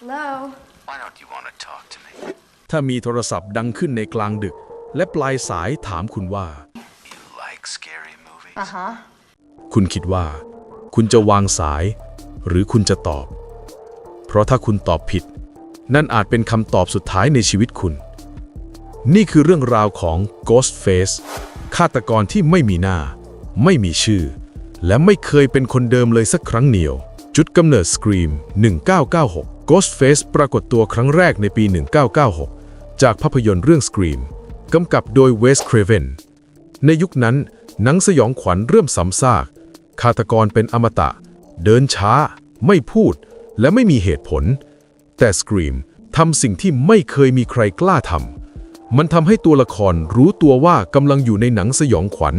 Hello? Why don't you want to talk to me? ถ้ามีโทรศัพท์ดังขึ้นในกลางดึก และปลายสายถามคุณว่า You like scary movies? Uh huh. คุณคิดว่า คุณจะวางสาย หรือคุณจะตอบ เพราะถ้าคุณตอบผิด นั่นอาจเป็นคำตอบสุดท้ายในชีวิตคุณ นี่คือเรื่องราวของ Ghostface ฆาตกรที่ไม่มีหน้า ไม่มีชื่อ และไม่เคยเป็นคนเดิมเลยสักครั้งเดียว จุดกำเนิด Scream 1996 Ghostface ปรากฏตัวครั้งแรกในปี 1996 จากภาพยนตร์เรื่อง Scream กำกับโดยเวส c ครเวนในยุคนั้น หนังสยองขวัญเริ่มซ้ำซาก ฆาตกรเป็นอมตะ เดินช้า ไม่พูด และไม่มีเหตุผล แต่ Scream ทำสิ่งที่ไม่เคยมีใครกล้าทำ มันทำให้ตัวละครรู้ตัวว่ากำลังอยู่ในหนังสยองขวัญ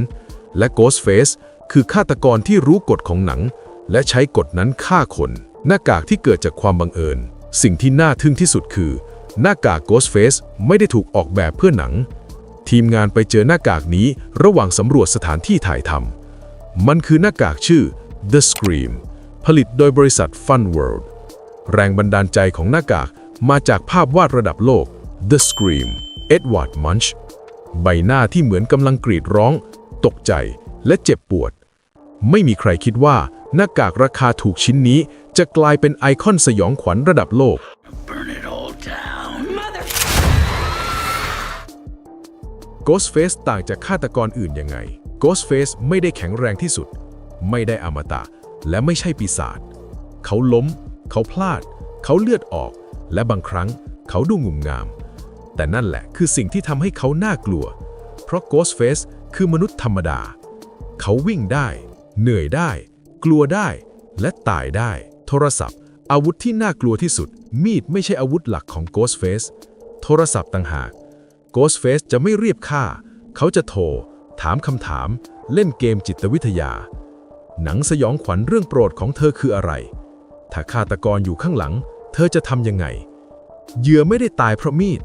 และ Ghostface คือฆาตกรที่รู้กฎของหนัง และใช้กฎนั้นฆ่าคน หน้ากากที่เกิดจากความบังเอิญ สิ่งที่น่าทึ่งที่สุดคือ หน้ากาก Ghostface ไม่ได้ถูกออกแบบเพื่อหนัง ทีมงานไปเจอหน้ากากนี้ระหว่างสำรวจสถานที่ถ่ายทำมันคือหน้ากากชื่อ The Scream ผลิตโดยบริษัท Fun World แรงบันดาลใจของหน้ากากมาจากภาพวาดระดับโลก The Scream Edward Munch ใบหน้าที่เหมือนกำลังกรีดร้อง ตกใจและเจ็บปวด ไม่มีใครคิดว่า หน้ากากราคาถูกชิ้นนี้จะกลายเป็นไอคอนสยองขวัญระดับโลก Burn it all down. Ghostface ต่างจากฆาตกรอื่นยังไง Ghostface ไม่ได้แข็งแรงที่สุด ไม่ได้อมตะ และไม่ใช่ปีศาจ เขาล้ม เขาพลาด เขาเลือดออก และบางครั้งเขาดูงุ่มงาม แต่นั่นแหละคือสิ่งที่ทำให้เขาน่ากลัว เพราะ Ghostface คือมนุษย์ธรรมดา เขาวิ่งได้ เหนื่อยได้ กลัวได้ และตายได้ โทรศัพท์ อาวุธที่น่ากลัวที่สุด มีดไม่ใช่อาวุธหลักของ Ghostface โทรศัพท์ต่างหาก Ghostface จะไม่เรียบค่า เขาจะโทร ถามคำถาม เล่นเกมจิตวิทยา หนังสยองขวัญเรื่องโปรดของเธอคืออะไร ถ้าฆาตกรอยู่ข้างหลัง เธอจะทำยังไง เหยื่อไม่ได้ตายเพราะมีด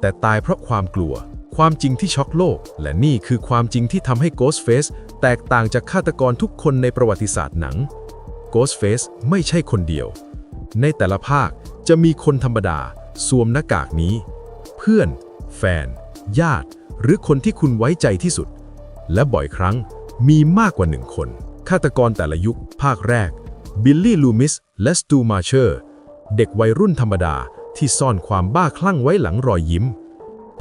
แต่ตายเพราะความกลัว ความจริงที่ช็อกโลก และนี่คือความจริงที่ทำให้ Ghostface แตกต่างจากฆาตกรทุกคนในประวัติศาสตร์หนัง Ghostface ไม่ใช่คนเดียว ในแต่ละภาคจะมีคนธรรมดา สวมหน้ากากนี้ เพื่อน แฟน ญาติ หรือคนที่คุณไว้ใจที่สุด และบ่อยครั้งมีมากกว่าหนึ่งคน ฆาตกรแต่ละยุค ภาคแรก บิลลี่ลูมิส และสตูมาเชอร์ เด็กวัยรุ่นธรรมดาที่ซ่อนความบ้าคลั่งไว้หลังรอยยิ้ม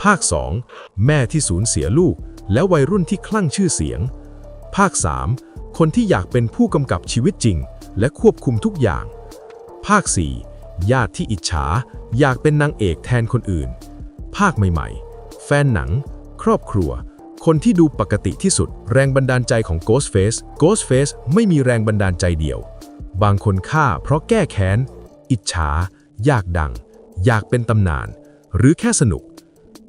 ภาค 2 แม่ที่สูญเสียลูก และวัยรุ่นที่คลั่งชื่อเสียง ภาค 3 คนที่อยากเป็นผู้กำกับชีวิตจริง และควบคุมทุกอย่าง ภาค 4 ญาติที่อิจฉา อยากเป็นนางเอกแทนคนอื่น ภาคใหม่ๆ แฟนหนัง ครอบครัว คนที่ดูปกติที่สุด แรงบันดาลใจของ Ghostface Ghostface ไม่มีแรงบันดาลใจเดียว บางคนฆ่าเพราะแก้แค้น อิจฉา อยากดัง อยากเป็นตำนาน หรือแค่สนุก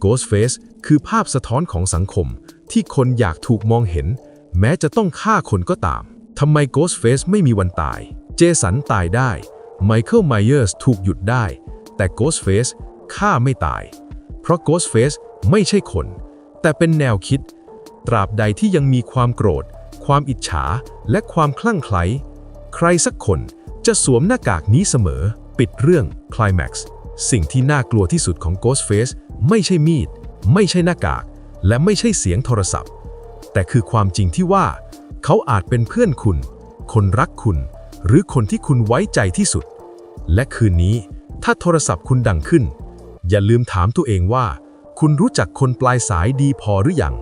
Ghostface คือภาพสะท้อนของสังคม ที่คนอยากถูกมองเห็น แม้จะต้องฆ่าคนก็ตาม ทำไม Ghostface ไม่มีวันตาย เจสันตายได้ ไมเคิลไมเยอร์สถูกหยุดได้ แต่ Ghostface ฆ่าไม่ตาย เพราะ Ghostface ไม่ใช่คน แต่เป็นแนวคิด ตราบใดที่ยังมีความโกรธ ความอิจฉา และความคลั่งไคล้ ใครสักคนจะสวมหน้ากากนี้เสมอ ปิดเรื่อง Climax สิ่งที่น่ากลัวที่สุดของ Ghostface ไม่ใช่มีด ไม่ใช่หน้ากาก และไม่ใช่เสียงโทรศัพท์ แต่คือความจริงที่ว่า เขาอาจเป็นเพื่อนคุณ คนรักคุณ หรือคนที่คุณไว้ใจที่สุด และคืนนี้ถ้าโทรศัพท์คุณดังขึ้น อย่าลืมถามตัวเองว่า คุณรู้จักคนปลายสายดีพอหรือยัง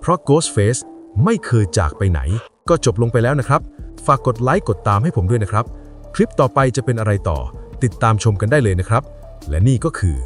เพราะ Ghostface ไม่เคยจากไปไหน ก็จบลงไปแล้วนะครับ ฝากกดไลค์กดตามให้ผมด้วยนะครับ คลิปต่อไปจะเป็นอะไรต่อ ติดตามชมกันได้เลยนะครับ และนี่ก็คือ